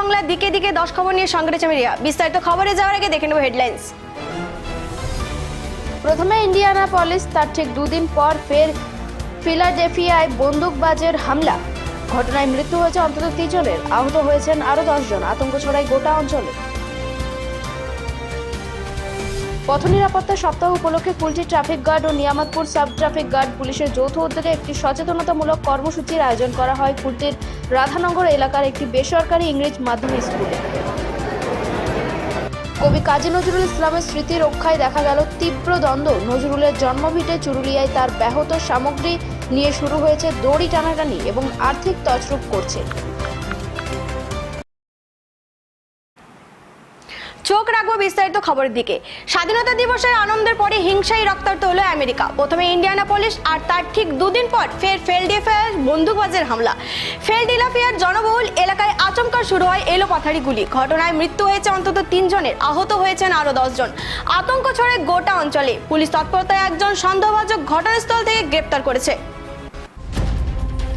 বাংলার দিকে দিকে, দশ খবর নিয়ে সঙ্গে রয়েছে মিডিয়া বিস্তারিত খবরে যাওয়ার আগে দেখে নেব হেডলাইন্স। প্রথমে ইন্ডিয়ানা পলিস তার ঠিক দুদিন পর ফের ফিলাডেফিয়ায় বন্দুকবাজের হামলা। ঘটনায় মৃত্যু হয়েছে অন্তত তিনজনের, আহত হয়েছেন আরও দশজন, আতঙ্ক ছড়ায় গোটা অঞ্চলে। পথ নিরাপত্তা সপ্তাহ উপলক্ষে কুলটি ট্রাফিক গার্ড ও নিয়ামতপুর সাব ট্রাফিক গার্ড পুলিশের যৌথ উদ্যোগে একটি সচেতনতামূলক কর্মসূচির আয়োজন করা হয় কুলটির রাধানগর এলাকার একটি বেসরকারি ইংরেজ মাধ্যমিক স্কুলে। কবি কাজী নজরুল ইসলামের স্মৃতি রক্ষায় দেখা গেল তীব্র দ্বন্দ্ব। নজরুলের জন্মভিটে চুরুলিয়ায় তার ব্যাহত সামগ্রী নিয়ে শুরু হয়েছে দড়ি টানাটানি এবং আর্থিক তছরূপ করছে। বিস্তারিত খবরের দিকে। স্বাধীনতা দিবসের আনন্দের পরে হিংসায় রক্তাক্ত হলো আমেরিকা। প্রথমে ইন্ডিয়ানাপলিস আর তার ঠিক দুদিন পর ফের ফেলডিফেয়ার বন্দুকবাজের হামলা। ফেলডিলাফিয়ার জনবহুল এলাকায় আচমকা শুরু হয় এলো পাথারি গুলি। ঘটনায় মৃত্যু হয়েছে অন্তত তিনজনের। আহত হয়েছেন আরও দশজন। আতঙ্ক ছড়ে গোটা অঞ্চলে। পুলিশ তৎপরতায় একজন সন্দেহভাজক ঘটনাস্থল থেকে গ্রেপ্তার করেছে।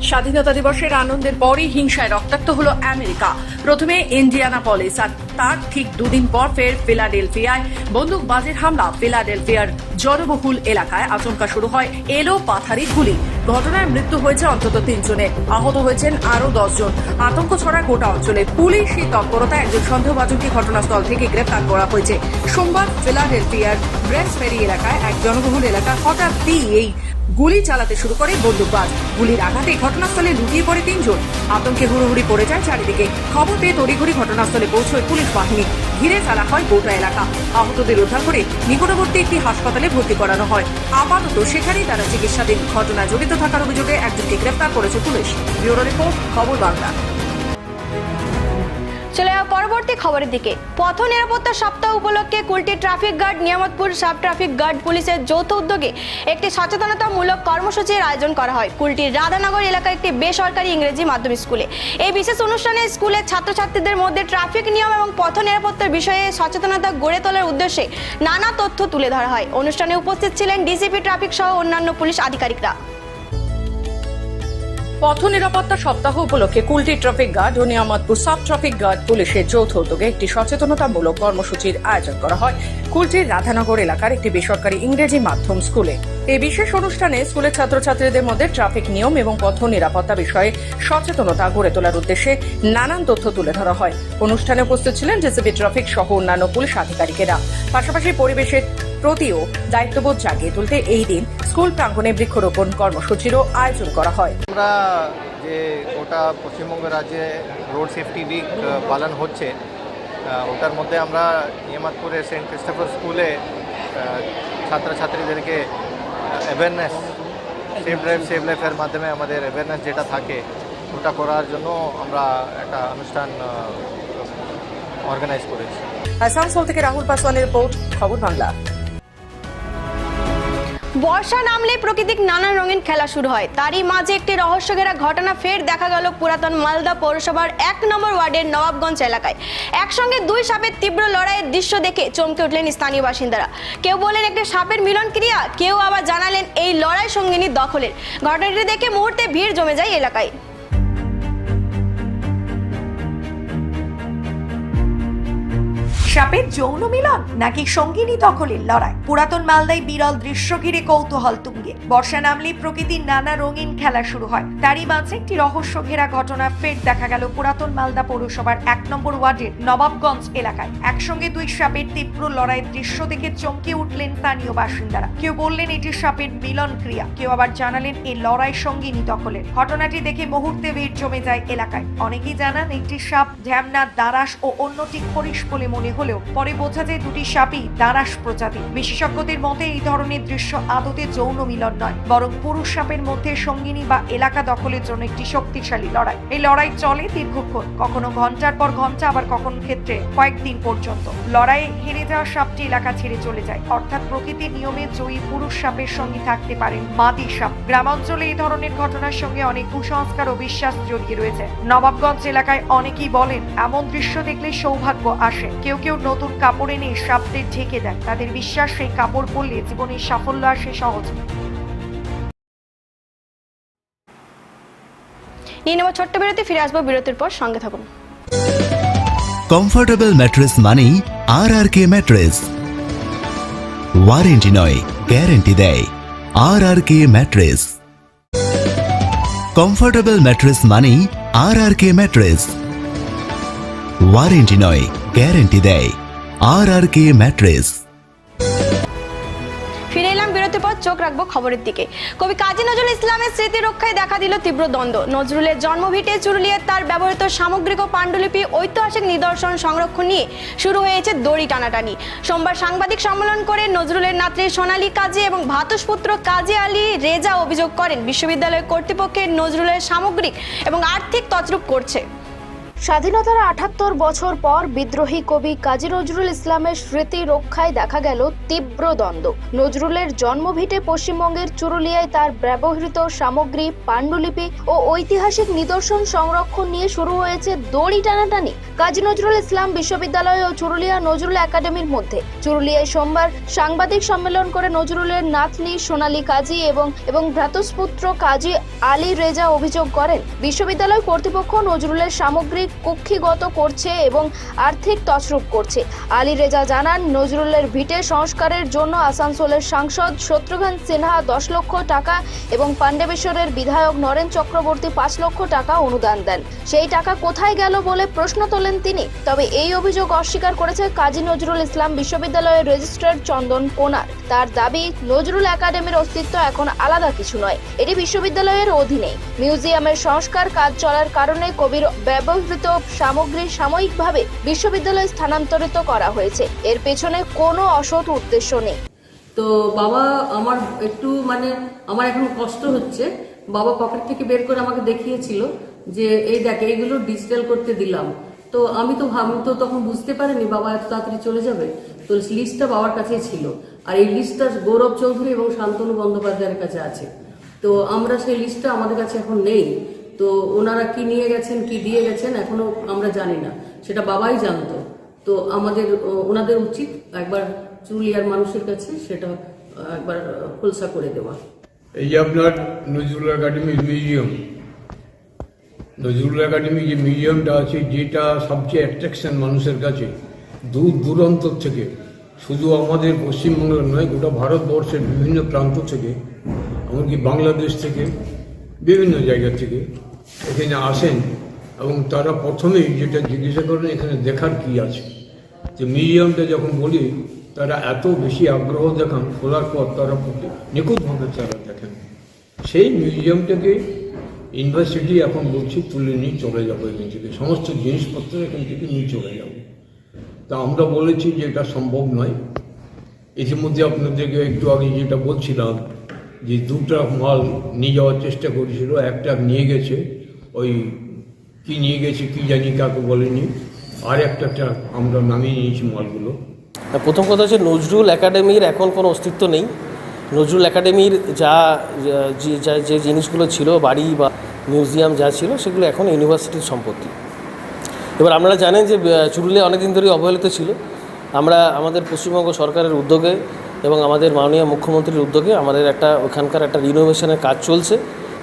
স্বাধীনতা দিবসের আনন্দের পরই হিংসায় রক্তাক্ত হলো আমেরিকা। প্রথমে ইন্ডিয়ানাপলিস, আর তার ঠিক দুদিন পর ফের ফিলাডেলফিয়ায় বন্দুকবাজের হামলা। ফিলাডেলফিয়ার জনবহুল এলাকায় আচমকা শুরু হয় এলো পাথারি গুলি। ঘটনায় মৃত্যু হয়েছে অন্তত তিনজনে। আহত হয়েছেন আরও দশজন। আতঙ্ক ছড়ায় গোটা অঞ্চলে। পুলিশ পুলিশি তৎপরতায় একজন সন্দেহভাজনকে ঘটনাস্থল থেকে গ্রেপ্তার করা হয়েছে। সোমবার ফিলাডেলফিয়ার ব্রেস ফেরি এলাকায় এক জনবহুল এলাকা হঠাৎ এই গুলি চালাতে শুরু করে বন্দুকবাজ। গুলির আঘাতে ঘটনাস্থলে লুটিয়ে পড়ে তিনজন। আতঙ্কে হুড়োহুড়ি পড়ে যায় চারিদিকে। খবর পেয়ে তড়িঘড়ি ঘটনাস্থলে পৌঁছয় পুলিশ বাহিনী। ঘিরে ফেলা হয় গোটা এলাকা। আহতদের উদ্ধার করে নিকটবর্তী একটি হাসপাতালে ভর্তি করানো হয়। আপাতত সেখানেই তারা চিকিৎসাধীন। ঘটনায় জড়িত থাকার অভিযোগে একজনকে গ্রেপ্তার করেছে পুলিশ। ব্যুরো রিপোর্ট, খবর বাংলা। চলে যাওয়া পরবর্তী খবরের দিকে। পথ নিরাপত্তা সপ্তাহ উপলক্ষে Kulti traffic guard, Niyamatpur sub traffic guard পুলিশের যৌথ উদ্যোগে একটি সচেতনতামূলক কর্মসূচির আয়োজন করা হয়। কুলটির রাধানগর এলাকার একটি বেসরকারি ইংরেজি মাধ্যমিক স্কুলে। এই বিশেষ অনুষ্ঠানে স্কুলের ছাত্রছাত্রীদের মধ্যে ট্রাফিক নিয়ম এবং পথ নিরাপত্তার বিষয়ে সচেতনতা গড়ে তোলার উদ্দেশ্যে নানা তথ্য তুলে ধরা হয়। অনুষ্ঠানে উপস্থিত ছিলেন ডিসিপি ট্রাফিক সহ অন্যান্য পুলিশ আধিকারিকরা। পথ নিরাপত্তা সপ্তাহ উপলক্ষে কুলটি ট্রাফিক গার্ড ও নিয়ামতপুর সাব ট্রাফিক গার্ড পুলিশের যৌথ উদ্যোগে একটি সচেতনতামূলক কর্মসূচির আয়োজন করা হয়। কুলটির রাধানগর এলাকার একটি বেসরকারি ইংরেজি মাধ্যম স্কুলে। এই বিশেষ অনুষ্ঠানে স্কুলের ছাত্রছাত্রীদের মধ্যে ট্রাফিক নিয়ম এবং পথ নিরাপত্তা বিষয়ে সচেতনতা গড়ে তোলার উদ্দেশ্যে নানান তথ্য তুলে ধরা হয়। অনুষ্ঠানে উপস্থিত ছিলেন ডিসিপি ট্রাফিক সহ অন্যান্য পুলিশ আধিকারিকেরা। পাশাপাশি পরিবেশের প্রতিও দায়িত্ববোধ জাগিয়ে তুলতে এই দিন স্কুল প্রাঙ্গণে বৃক্ষরোপণ কর্মসূচিরও আয়োজন করা হয়। আমরা যে ওটা পশ্চিমবঙ্গ রাজ্যে রোড সেফটি উইক পালন হচ্ছে ওটার মধ্যে আমরা নিয়ামতপুরে সেন্ট ক্রিস্টোফার স্কুলে ছাত্রছাত্রীদেরকে অ্যাওয়ারনেস সেফ ড্রাইভ সেভ লাইফের মাধ্যমে আমাদের অ্যাওয়ারনেস যেটা থাকে ওটা করার জন্য আমরা একটা অনুষ্ঠান অর্গানাইজ করেছি। আসানসোল থেকে রাহুল পাসওয়ানের রিপোর্ট খবর বাংলা। বর্ষা নামলে প্রকৃতিক নানান রঙিন খেলা শুরু হয়। তারই মাঝে একটি রহস্যঘেরা ঘটনা ফের দেখা গেল পুরাতন মালদা পৌরসভার এক নম্বর ওয়ার্ডের নবাবগঞ্জ এলাকায়। একসঙ্গে দুই সাপের তীব্র লড়াইয়ের দৃশ্য দেখে চমকে উঠলেন স্থানীয় বাসিন্দারা। কেউ বলেন একটি সাপের মিলন ক্রিয়া কেউ আবার জানালেন, এই লড়াই সঙ্গিনী দখলের। ঘটনাটি দেখে মুহূর্তে ভিড় জমে যায় এলাকায়। সাপের যৌন মিলন নাকি সঙ্গিনী দখলের লড়াই? পুরাতন মালদায় বিরল দৃশ্য ঘিরে কৌতূহল তুঙ্গে। বর্ষা নামলে প্রকৃতির নানা রঙিন খেলা শুরু হয়। তারই মাঝে একটি রহস্য ঘেরা ঘটনা ফের দেখা গেল পুরাতন মালদা পৌরসভার এক নম্বর ওয়ার্ডের নবাবগঞ্জ এলাকায়। একসঙ্গে দুই সাপের তীব্র লড়াইয়ের দৃশ্য দেখে চমকে উঠলেন স্থানীয় বাসিন্দারা। কেউ বললেন, এটি সাপের মিলন ক্রিয়া। কেউ আবার জানালেন এই লড়াই সঙ্গিনী দখলের। ঘটনাটি দেখে মুহূর্তে ভিড় জমে যায় এলাকায়। অনেকেই জানান, একটি সাপ ঢ্যামনা দারাস ও অন্যটি খরিশ বলে মনে হলেও পরে বোঝা যায় দুটি সাপই দারাস প্রজাতি। বিশেষজ্ঞদের মতে এই ধরনের দৃশ্য আদতে যৌন মিলন নয়, বরং পুরুষ সাপের মধ্যে সঙ্গিনী বা এলাকা দখলের জন্য একটি শক্তিশালী লড়াই। এই লড়াই চলে দীর্ঘক্ষণ, কখনো ঘণ্টার পর ঘণ্টা আবার কখনো ক্ষেত্রে কয়েকদিন পর্যন্ত। লড়াইয়ে হেরে যাওয়া সাপটি এলাকা ছেড়ে চলে যায়। অর্থাৎ প্রকৃতির নিয়মে জয়ী পুরুষ সাপের সঙ্গে থাকতে পারেন মাদি সাপ। গ্রামাঞ্চলে এই ধরনের ঘটনার সঙ্গে অনেক কুসংস্কার ও বিশ্বাস জড়িয়ে রয়েছে। নবাবগঞ্জ এলাকায় অনেকেই বলেন, এমন দৃশ্য দেখলে সৌভাগ্য আসে। কেউ কেউ নতুন কাপড় এনে সাপদের ঢেকে দেয় তাদের বিশ্বাস সেই কাপড় পরলে জীবনের সাফল্য আসে সহজে। নিয়ে নেব ছোট্ট বিরতি ফিরে আসব বিরতির পর সঙ্গে থাকুন। কমফোর্টেবল ম্যাট্রেস মানেই R R K mattress warranty নয় গ্যারেন্টি দেয়। R R K mattress comfortable mattress মানেই R R K mattress warranty নয় গ্যারেন্টি দেয় আর আর কে ম্যাট্রেস ফিরে এলাম বিরতির পর চোখ রাখব খবরের দিকে। কবি কাজী নজরুল ইসলামের স্মৃতি রক্ষায় দেখা দিল তীব্র দ্বন্দ্ব। নজরুলের জন্মভিটে চুরুলিয়ে তার ব্যবহৃত সামগ্রিক ও পাণ্ডুলিপি ঐতিহাসিক নিদর্শন সংরক্ষণ নিয়ে শুরু হয়েছে দড়ি টানাটানি। সোমবার সাংবাদিক সম্মেলন করে নজরুলের নাত্রী সোনালী কাজী এবং ভাতুষপুত্র কাজী আলী রেজা অভিযোগ করেন, বিশ্ববিদ্যালয় কর্তৃপক্ষের নজরুলের সামগ্রিক এবং আর্থিক তছরূপ করছে। স্বাধীনতার আঠাত্তর বছর পর বিদ্রোহী কবি কাজী নজরুল ইসলামের স্মৃতি রক্ষায় দেখা গেল তীব্র দ্বন্দ্ব। নজরুলের জন্মভিটে পশ্চিমবঙ্গের চুরুলিয়ায় তার ব্যবহৃত সামগ্রী, পাণ্ডুলিপি ও ঐতিহাসিক নিদর্শন সংরক্ষণ নিয়ে শুরু হয়েছে দড়ি টানাটানি। কাজী নজরুল ইসলাম বিশ্ববিদ্যালয় ও চুরুলিয়া নজরুল একাডেমির মধ্যে। চুরুলিয়ায় সোমবার সাংবাদিক সম্মেলন করে নজরুলের নাতনি সোনালী কাজী এবং এবং ভ্রাতুষ্পুত্র কাজী আলী রেজা অভিযোগ করেন, বিশ্ববিদ্যালয় কর্তৃপক্ষ নজরুলের সামগ্রিক কুক্ষিগত করছে এবং আর্থিক তছরূপ করছে। আলী রেজা জানান, নজরুলের ভিটে সংস্কারের জন্য আসানসোলের সাংসদ শত্রুঘ্ন সিনহা দশ লক্ষ টাকা এবং পাণ্ডবেশ্বরের বিধায়ক নরেন চক্রবর্তী পাঁচ লক্ষ টাকা অনুদান দেন। সেই টাকা কোথায় গেল বলে প্রশ্ন তোলেন তিনি। তবে এই অভিযোগ অস্বীকার করেছে কাজী নজরুল ইসলাম বিশ্ববিদ্যালয়ের রেজিস্ট্রার চন্দন কোনার তার দাবি, নজরুল একাডেমির অস্তিত্ব এখন আলাদা কিছু নয়, এটি বিশ্ববিদ্যালয়ের অধীনে মিউজিয়ামের সংস্কার কাজ চলার কারণে কবির ব্যবহৃত সামগ্রী সাময়িকভাবে বিশ্ববিদ্যালয়ে স্থানান্তরিত করা হয়েছে। এর পেছনে কোনো অসৎ উদ্দেশ্য নেই। তো বাবা, আমার একটু মানে আমার এখন কষ্ট হচ্ছে। বাবা পকেট থেকে বের করে আমাকে দেখিয়েছিল যে, এই দেখ, এইগুলো ডিজিটাল করতে দিলাম। তো আমি তো ভাব তো তখন বুঝতে পারিনি বাবা এত তাড়াতাড়ি চলে যাবে। তো লিস্টটা বাবার কাছেই ছিল। আর এই লিস্টটা গৌরব চৌধুরী এবং শান্তনু বন্দ্যোপাধ্যায়ের কাছে আছে। তো আমরা সেই লিস্টটা আমাদের কাছে এখন নেই। তো ওনারা কি নিয়ে গেছেন, কি দিয়ে গেছেন, এখনও আমরা জানি না। সেটা বাবাই জানতো। তো আমাদের ওনাদের উচিত একবার চুলিয়ার মানুষের কাছে সেটা একবার খোলসা করে দেওয়া। এই যে আপনার নজরুল একাডেমির মিউজিয়াম, নজরুল একাডেমি যে মিউজিয়ামটা আছে, যেটা সবচেয়ে অ্যাট্রাকশন মানুষের কাছে, দূর দূরান্ত থেকে, শুধু আমাদের পশ্চিমবঙ্গের নয়, গোটা ভারতবর্ষের বিভিন্ন প্রান্ত থেকে, এমনকি বাংলাদেশ থেকে, বিভিন্ন জায়গা থেকে এখানে আসেন এবং তারা প্রথমেই যেটা জিজ্ঞাসা করেন, এখানে দেখার কি আছে? যে মিউজিয়ামটা যখন বলি, তারা এত বেশি আগ্রহ দেখান, খোলার পর তারা নিখুঁতভাবে তারা দেখেন। সেই মিউজিয়ামটাকে ইউনিভার্সিটি এখন বলছি, তুলে নিয়ে চলে যাব এখান থেকে। সমস্ত জিনিসপত্র এখান থেকে নিয়ে চলে যাব। তা আমরা বলেছি যে এটা সম্ভব নয়। ইতিমধ্যে আপনাদেরকে একটু আগে যেটা বলছিলাম, যে দুটা মাল নিয়ে যাওয়ার চেষ্টা করেছিল, একটা নিয়ে গেছে ওই কি নিয়ে গেছে কি জানি কাকে বলেনি। আর একটা ট্রাক আমরা নামিয়ে নিয়েছি মালগুলো। প্রথম কথা হচ্ছে নজরুল একাডেমির এখন কোনো অস্তিত্ব নেই। নজরুল একাডেমির যা, যে- জিনিসগুলো ছিল, বাড়ি বা মিউজিয়াম যা ছিল, সেগুলো এখন ইউনিভার্সিটির সম্পত্তি। এবার আপনারা জানেন যে চুরুলিয়া অনেকদিন ধরেই অবহেলিত ছিল। আমরা, আমাদের পশ্চিমবঙ্গ সরকারের উদ্যোগে এবং আমাদের মাননীয় মুখ্যমন্ত্রীর উদ্যোগে আমাদের একটা, ওখানকার একটা রিনোভেশনের কাজ চলছে।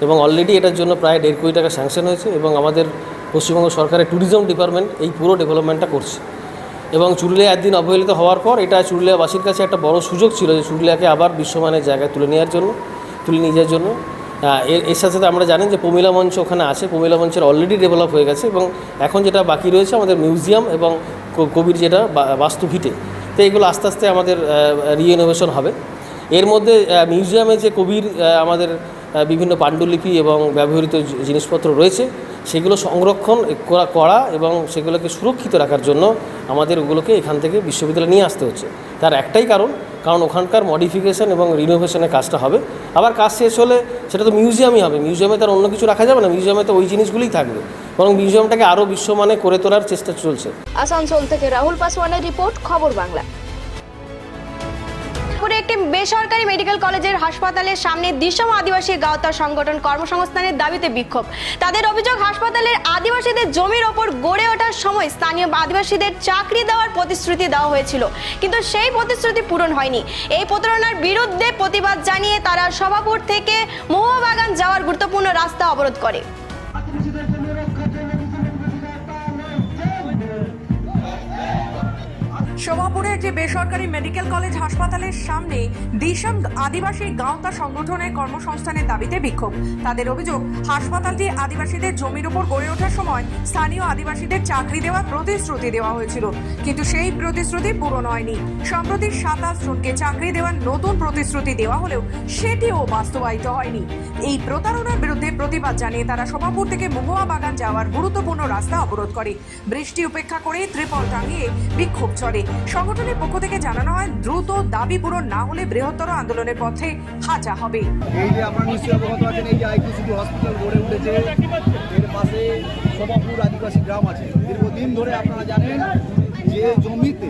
এবং অলরেডি এটার জন্য প্রায় দেড় কোটি টাকা স্যাংশন হয়েছে এবং আমাদের পশ্চিমবঙ্গ সরকারের ট্যুরিজম ডিপার্টমেন্ট এই পুরো ডেভেলপমেন্টটা করছে। এবং চুরুলিয়া একদিন অবহেলিত হওয়ার পর এটা চুরুলিয়াবাসীর কাছে একটা বড় সুযোগ ছিল যে চুরুলিয়াকে আবার বিশ্বমানের জায়গায় তুলে নেওয়ার জন্য, তুলে নিয়ে যাওয়ার জন্য। এর এর সাথে সাথে আমরা জানেন যে প্রমিলা মঞ্চ ওখানে আছে প্রমিলা মঞ্চের অলরেডি ডেভেলপ হয়ে গেছে এবং এখন যেটা বাকি রয়েছে আমাদের মিউজিয়াম এবং কবির যেটা বাস্তুভিটে তো এগুলো আস্তে আস্তে আমাদের রিইনোভেশন হবে। এর মধ্যে মিউজিয়ামে যে কবির আমাদের বিভিন্ন পাণ্ডুলিপি এবং ব্যবহৃত জিনিসপত্র রয়েছে, সেগুলো সংরক্ষণ করা করা এবং সেগুলোকে সুরক্ষিত রাখার জন্য আমাদের ওগুলোকে এখান থেকে বিশ্ববিদ্যালয়ে নিয়ে আসতে হচ্ছে। তার একটাই কারণ কারণ ওখানকার মডিফিকেশন এবং রিনোভেশনের কাজটা হবে। আবার কাজ শেষ হলে সেটা তো মিউজিয়ামই হবে, মিউজিয়ামে তার অন্য কিছু রাখা যাবে না, মিউজিয়ামে তো ওই জিনিসগুলোই থাকবে। বরং মিউজিয়ামটাকে আরও বিশ্বমানে করে তোলার চেষ্টা চলছে। আসানসোল থেকে রাহুল পাসওয়ানের রিপোর্ট, খবর বাংলা। একটি বেসরকারি মেডিকেল কলেজের হাসপাতালের সামনে দিশম আদিবাসী গাওতা সংগঠন কর্মসংস্থানের দাবিতে বিক্ষোভ। তাদের অভিযোগ, হাসপাতালের আদিবাসীদের জমির ওপর গড়ে ওঠার সময় স্থানীয় আদিবাসীদের চাকরি দেওয়ার প্রতিশ্রুতি দেওয়া হয়েছিল। কিন্তু সেই প্রতিশ্রুতি পূরণ হয়নি। এই প্রতারণার বিরুদ্ধে প্রতিবাদ জানিয়ে তারা সভাপুর থেকে মহুয়াবাগান যাওয়ার গুরুত্বপূর্ণ রাস্তা অবরোধ করে। শোভাপুরে যে বেসরকারি মেডিকেল কলেজ হাসপাতালের সামনে দিশাম আদিবাসী গাঁওতা সংগঠনের কর্মসংস্থানের দাবিতে বিক্ষোভ। তাদের অভিযোগ, হাসপাতালটি আদিবাসীদের জমির উপর গড়ে ওঠার সময় স্থানীয় আদিবাসীদের চাকরি দেওয়ার প্রতিশ্রুতি দেওয়া হয়েছিল। কিন্তু সেই প্রতিশ্রুতি পূরণ হয়নি। সম্প্রতি সাতাশ জনকে চাকরি দেওয়ার নতুন প্রতিশ্রুতি দেওয়া হলেও সেটিও বাস্তবায়িত হয়নি। এই প্রতারণার বিরুদ্ধে প্রতিবাদ জানিয়ে তারা শোভাপুর থেকে মহুয়া বাগান যাওয়ার গুরুত্বপূর্ণ রাস্তা অবরোধ করে। বৃষ্টি উপেক্ষা করে ত্রিপল টাঙিয়ে বিক্ষোভ চলে সংগঠনের পক্ষ থেকে জানানো হয়, দ্রুত দাবি পূরণ না হলে বৃহত্তর আন্দোলনের পথে হাঁটা হবে। এই যে আপনারা নিশ্চয়ই অবগত আছেন, এই যে আইকিউসিটি হসপিটাল গড়ে উঠেছে, এর পাশে সোমাপুর আদিবাসী গ্রাম আছে। দীর্ঘদিন ধরে আপনারা জানেন যে জমিতে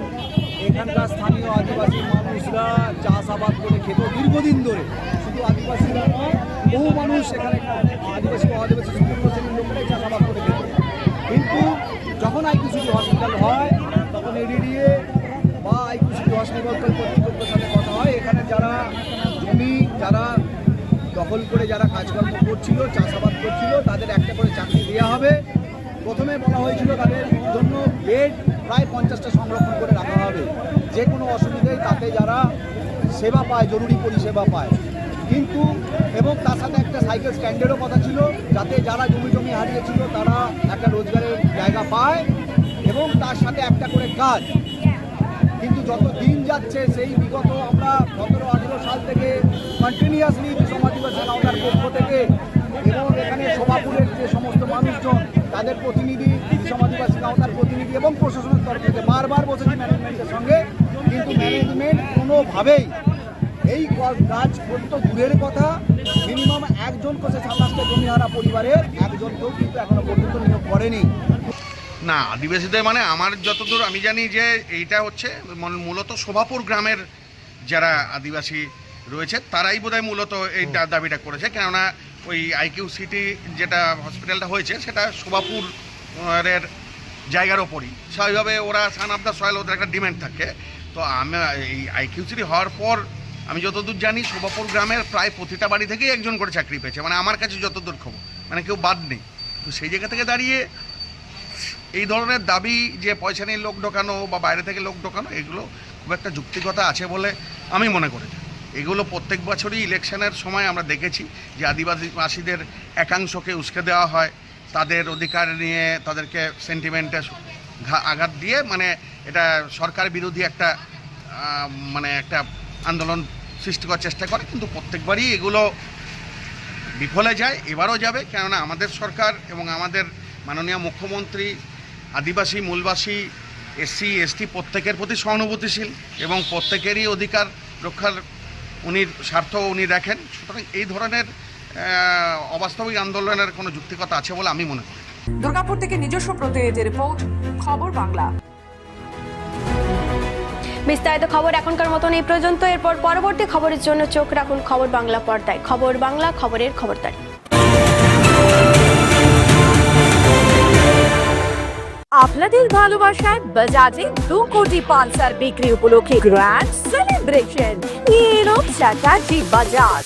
এখানকার স্থানীয় আদিবাসী মানুষরা চাষাবাদ করে খেত। দীর্ঘদিন ধরে শুধু আদিবাসীরা নয়, বহু মানুষ এখানে আদিবাসী ও সম্পূর্ণ শ্রেণির লোকেরাই চাষাবাদ করে খেত। কিন্তু যখন আইকিউসিটি হসপিটাল হয় কর্তৃপক্ষের সাথে কথা হয়। এখানে যারা জমি, যারা দখল করে যারা কাজকর্ম করছিল, চাষাবাদ করছিল, তাদের একটা করে চাকরি দেওয়া হবে। প্রথমে বলা হয়েছিল তাদের জন্য বেড প্রায় পঞ্চাশটা সংরক্ষণ করে রাখা হবে। যে কোনো অসুবিধায় তাতে যারা সেবা পায়, জরুরি পরিষেবা পায়। কিন্তু, এবং তার সাথে একটা সাইকেল স্ট্যান্ডেরও কথা ছিল, যাতে যারা জমি জমি হারিয়েছিল তারা একটা রোজগারের জায়গা পায়, এবং তার সাথে একটা করে কাজ। কিন্তু যত দিন যাচ্ছে, সেই বিগত আমরা সতেরো, আঠেরো সাল থেকে কন্টিনিউয়াসলি সমাজবাসী আওতার পক্ষ থেকে এবং এখানে শোভাপুরের যে সমস্ত মানুষজন, তাদের প্রতিনিধি সমাজবাসী আওতার প্রতিনিধি এবং প্রশাসনের তরফ থেকে বারবার বসেছি ম্যানেজমেন্টের সঙ্গে। কিন্তু ম্যানেজমেন্ট কোনোভাবেই এই কাজ করতো দূরের কথা। মিনিমাম একজন কোষে সাতাশটা জমিহারা পরিবারের, একজনকেও কিন্তু এখনও পর্যন্ত নিয়োগ করেনি। না আদিবাসীদের মানে আমার যতদূর আমি জানি যে এইটা হচ্ছে মূল- মূলত শোভাপুর গ্রামের যারা আদিবাসী রয়েছে তারাই বোধহয় মূলত এই দাবিটা করেছে। কেননা ওই আইকিউ সিটি যেটা হসপিটালটা হয়েছে সেটা শোভাপুর এর জায়গার ওপরই। স্বাভাবিকভাবে ওরা সান অফ দ্য সয়েল ওদের একটা ডিমান্ড থাকে। তো আমি এই আইকিউ সিটি হওয়ার পর আমি যতদূর জানি শোভাপুর গ্রামের প্রায় প্রতিটা বাড়ি থেকেই একজন করে চাকরি পেয়েছে। মানে আমার কাছে যতদূর খবর মানে কেউ বাদ নেই। তো সেই জায়গা থেকে দাঁড়িয়ে এই ধরনের দাবি যে পয়সা নিয়ে লোক ঢোকানো বা বাইরে থেকে লোক ঢোকানো, এগুলো খুব একটা যুক্তিকতা আছে বলে আমি মনে করি। এগুলো প্রত্যেক বছরই ইলেকশনের সময় আমরা দেখেছি যে আদিবাসীবাসীদের একাংশকে উস্কে দেওয়া হয়, তাদের অধিকার নিয়ে তাদেরকে সেন্টিমেন্টে আঘাত দিয়ে মানে এটা সরকার বিরোধী একটা মানে একটা আন্দোলন সৃষ্টি করার চেষ্টা করে, কিন্তু প্রত্যেকবারই এগুলো বিফলে যায়, এবারও যাবে, কেননা আমাদের সরকার এবং আমাদের মাননীয় মুখ্যমন্ত্রী আদিবাসী মূলবাসী এসসি এসটি প্রত্যেকের প্রতি সহানুভূতিশীল এবং প্রত্যেকেরই অধিকার রক্ষার উনি স্বার্থ উনি রাখেন সুতরাং এই ধরনের অবাস্তবিক আন্দোলনের কোনো যুক্তিকতা আছে বলে আমি মনে করি। দুর্গাপুর থেকে নিজস্ব প্রতিনিধি রিপোর্ট খবর বাংলা। বিস্তারিত খবর এখনকার মতন এই পর্যন্ত। এরপর পরবর্তী খবরের জন্য চোখ রাখুন খবর বাংলা পর্দায়। খবর বাংলা খবরের খবরদারি। আপনাদের ভালোবাসায় বাজাজে দু কোটি পালসার বিক্রি উপলক্ষে গ্র্যান্ড সেলিব্রেশন নিয়ে এলো চ্যাটার্জি বাজাজ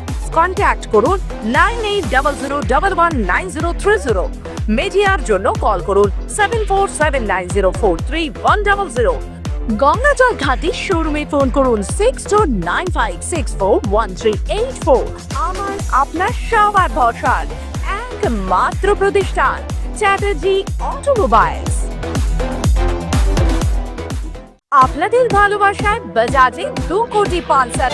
কন্ট্যাক্ট করুন nine eight double zero double one nine zero three zero মিডিয়ার জন্য কল করুন seven four seven nine zero four three one double zero Gangajalghati শোরুমে ফোন করুন six two nine five six four one three eight four আমার, আপনার সবার ভরসার একমাত্র প্রতিষ্ঠান চ্যাটার্জি অটোমোবাইলস আপনাদের ভালোবাসায় বাজাজে দু কোটি পালসার।